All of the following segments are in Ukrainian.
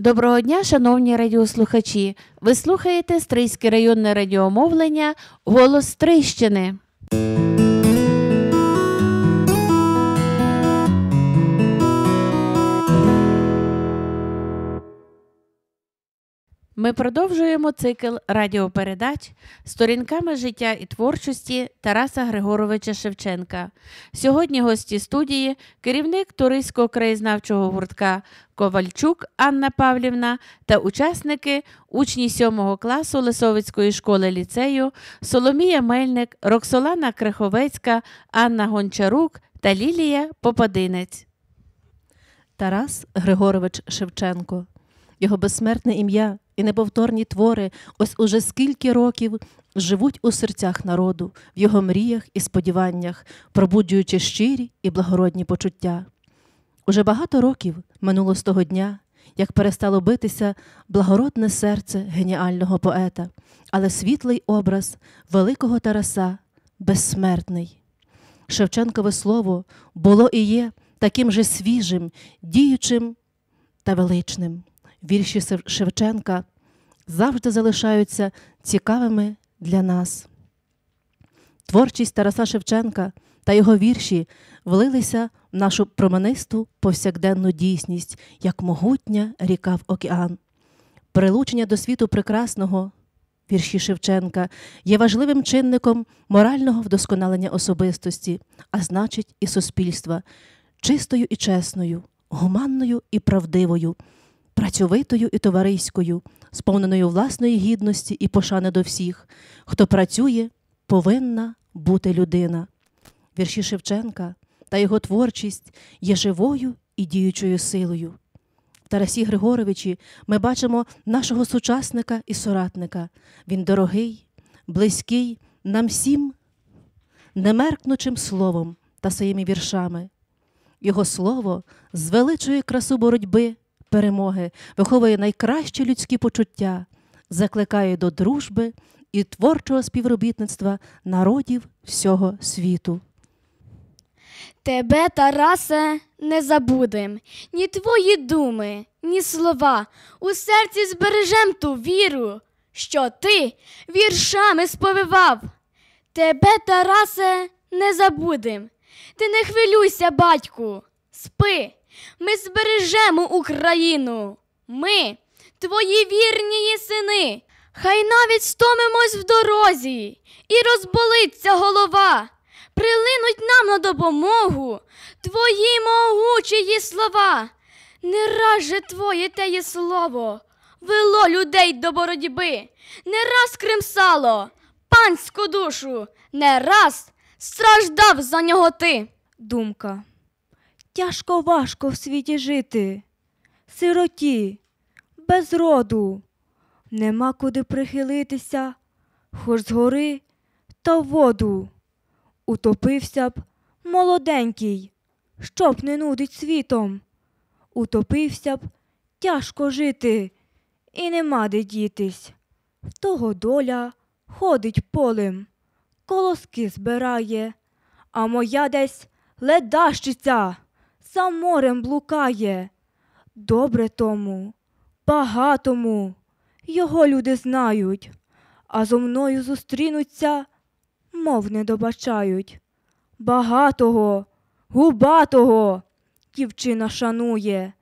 Доброго дня, шановні радіослухачі. Ви слухаєте Стрийське районне радіомовлення Голос Стрийщини. Ми продовжуємо цикл радіопередач сторінками життя і творчості Тараса Григоровича Шевченка. Сьогодні гості студії, керівник туристського краєзнавчого гуртка Ковальчук Анна Павлівна та учасники, учні 7 класу Лисовицької школи ліцею Соломія Мельник, Роксолана Креховецька, Анна Гончарук та Лілія Попадинець. Тарас Григорович Шевченко. Його безсмертне ім'я і неповторні твори ось уже скільки років живуть у серцях народу, в його мріях і сподіваннях, пробуджуючи щирі і благородні почуття. Уже багато років минуло з того дня, як перестало битися благородне серце геніального поета, але світлий образ великого Тараса безсмертний. Шевченкове слово було і є таким же свіжим, діючим та величним. Вірші Шевченка завжди залишаються цікавими для нас. Творчість Тараса Шевченка та його вірші влилися в нашу променисту повсякденну дійсність, як могутня ріка в океан. Прилучення до світу прекрасного, вірші Шевченка, є важливим чинником морального вдосконалення особистості, а значить, і суспільства, чистою і чесною, гуманною і правдивою, працьовитою і товариською, сповненою власної гідності і пошани до всіх, хто працює, повинна бути людина. Вірші Шевченка та його творчість є живою і діючою силою. В Тарасі Григоровичі ми бачимо нашого сучасника і соратника. Він дорогий, близький нам всім немеркнучим словом та своїми віршами. Його слово звеличує красу боротьби, перемоги, виховує найкращі людські почуття, закликає до дружби і творчого співробітництва народів всього світу. Тебе, Тарасе, не забудем, ні твої думи, ні слова. У серці збережем ту віру, що ти віршами сповивав. Тебе, Тарасе, не забудем. Ти не хвилюйся, батьку, спи, ми збережемо Україну. Ми, твої вірні сини. Хай навіть стомимось в дорозі і розболиться голова. Прилинуть нам на допомогу твої могучі слова. Не раз же твоє теє слово вело людей до боротьби, не раз кримсало панську душу, не раз страждав за нього ти. Думка. Тяжко важко в світі жити, сироті, без роду, нема куди прихилитися, хоч з гори та в воду. Утопився б молоденький, щоб не нудить світом. Утопився б тяжко жити, і нема де дітись. Того доля ходить полем, колоски збирає, а моя десь ледащиця за морем блукає. Добре тому, багатому його люди знають, а зо мною зустрінуться мов не добачають. Багатого, губатого дівчина шанує,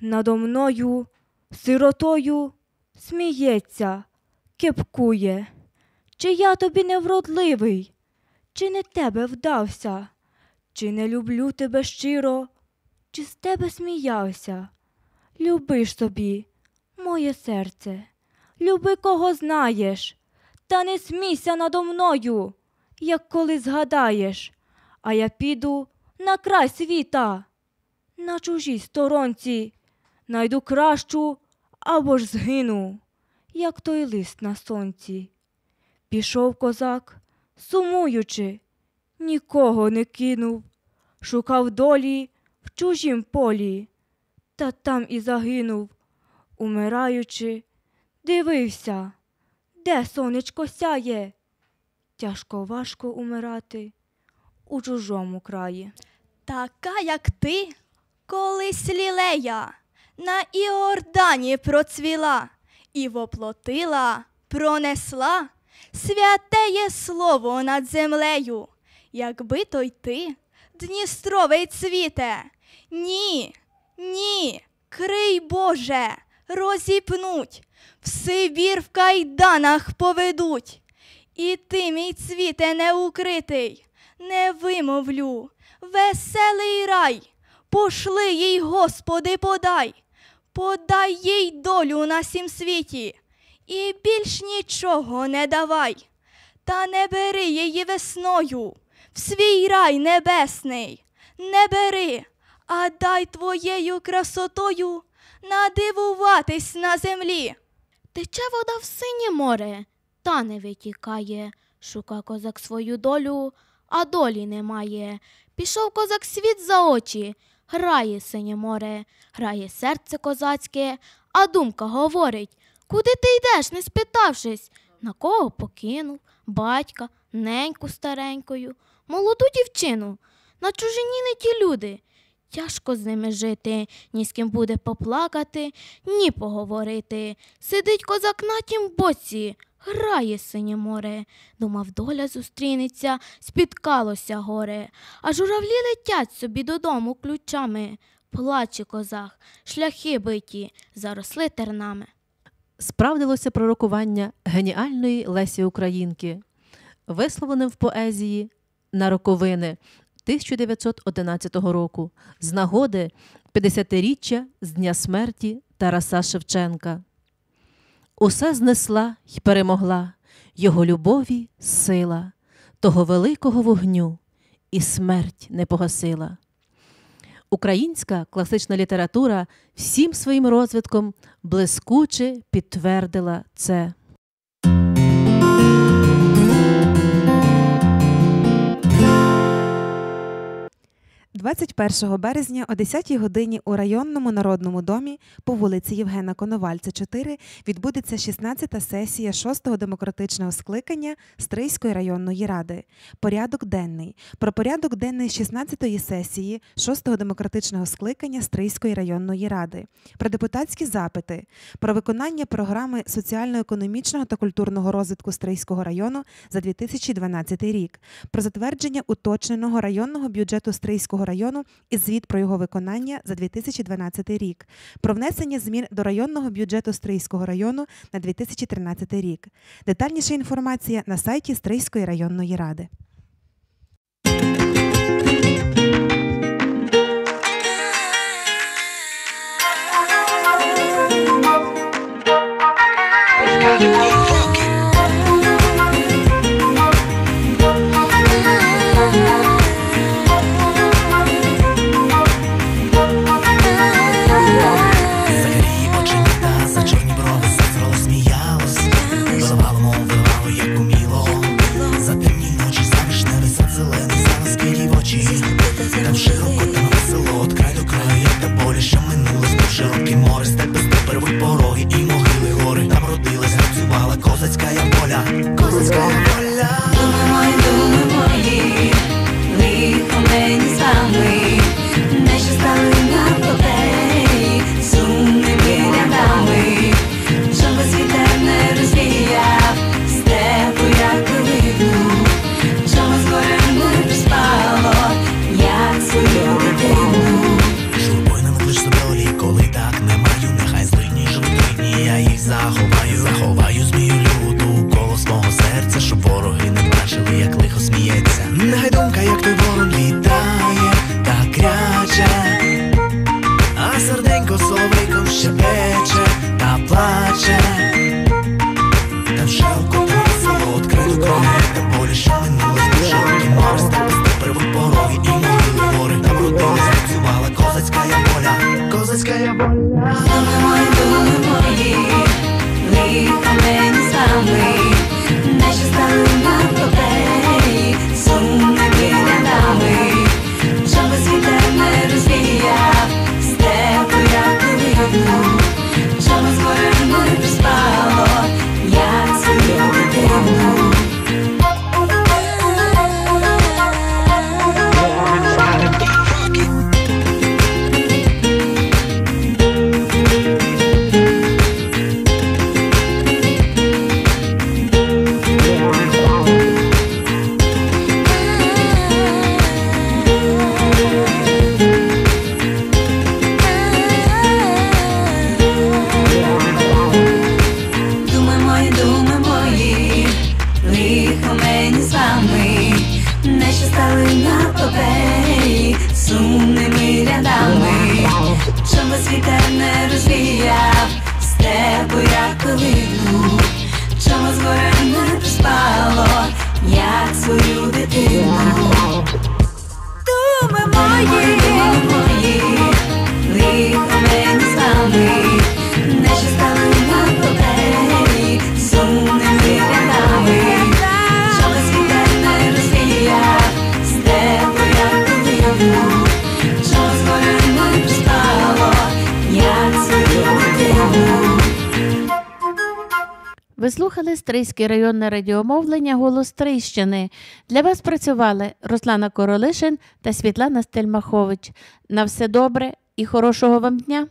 надо мною, сиротою сміється, кепкує. Чи я тобі невродливий, чи не тебе вдався, чи не люблю тебе щиро, чи з тебе сміявся? Любиш собі, моє серце, люби, кого знаєш, та не смійся надо мною як коли згадаєш, а я піду на край світа, на чужій сторонці, найду кращу або ж згину, як той лист на сонці. Пішов козак, сумуючи, нікого не кинув, шукав долі в чужім полі, та там і загинув, умираючи, дивився, де сонечко сяє тяжко важко умирати у чужому краї. Така, як ти, колись лілея, на Іордані процвіла і воплотила, пронесла святеє слово над землею, якби то й ти, Дністровий цвіте. Ні, ні, крий Боже, розіпнуть, в Сибір в кайданах поведуть. І ти, мій цвіте неукритий, не вимовлю, веселий рай, пошли їй, Господи, подай, подай їй долю на сім світі, і більш нічого не давай, та не бери її весною, в свій рай небесний, не бери, а дай твоєю красотою надивуватись на землі. Тече вода в синє море, та не витікає. Шука козак свою долю, а долі немає. Пішов козак світ за очі, грає синє море, грає серце козацьке, а думка говорить, куди ти йдеш, не спитавшись, на кого покинув, батька, неньку старенькою, молоду дівчину, на чужині не ті люди. Тяжко з ними жити, ні з ким буде поплакати, ні поговорити. Сидить козак на тім боці, грає синє море. Думав, доля зустрінеться, спіткалося горе. А журавлі летять собі додому ключами. Плаче козак, шляхи биті, заросли тернами. Справдилося пророкування геніальної Лесі Українки, висловлене в поезії на роковини 1911 року з нагоди 50-річчя з дня смерті Тараса Шевченка. Усе знесла й перемогла його любові сила, того великого вогню, і смерть не погасила. Українська класична література всім своїм розвитком блискуче підтвердила це. 21 березня о 10-й годині у районному народному домі по вулиці Євгена Коновальця, 4 відбудеться 16-та сесія 6-го демократичного скликання Стрийської районної ради. Порядок денний. Про порядок денний 16-ї сесії 6-го демократичного скликання Стрийської районної ради. Про депутатські запити. Про виконання програми соціально-економічного та культурного розвитку Стрийського району за 2012 рік. Про затвердження уточненого районного бюджету Стрийського району і звіт про його виконання за 2012 рік, про внесення змін до районного бюджету Стрийського району на 2013 рік. Детальніша інформація на сайті Стрийської районної ради. Закарії Там широко, там весело, от край до краю, як та болі, що минулось Був широкий море, Нехай думка, як той ворон літає, так кряче, а серденько соловейком щебече та плаче. Там широко, там весело, відкрито кроме, та минулось, був широкий море, степи, степи, пороги і могили гори, там родилась, працювала козацька я воля, козацька я воля. Мої, лихо мені з як свою Ви слухали Стрийське районне радіомовлення Голос Стрийщини. Для вас працювали Руслана Королишин та Світлана Стельмахович. На все добре і хорошого вам дня!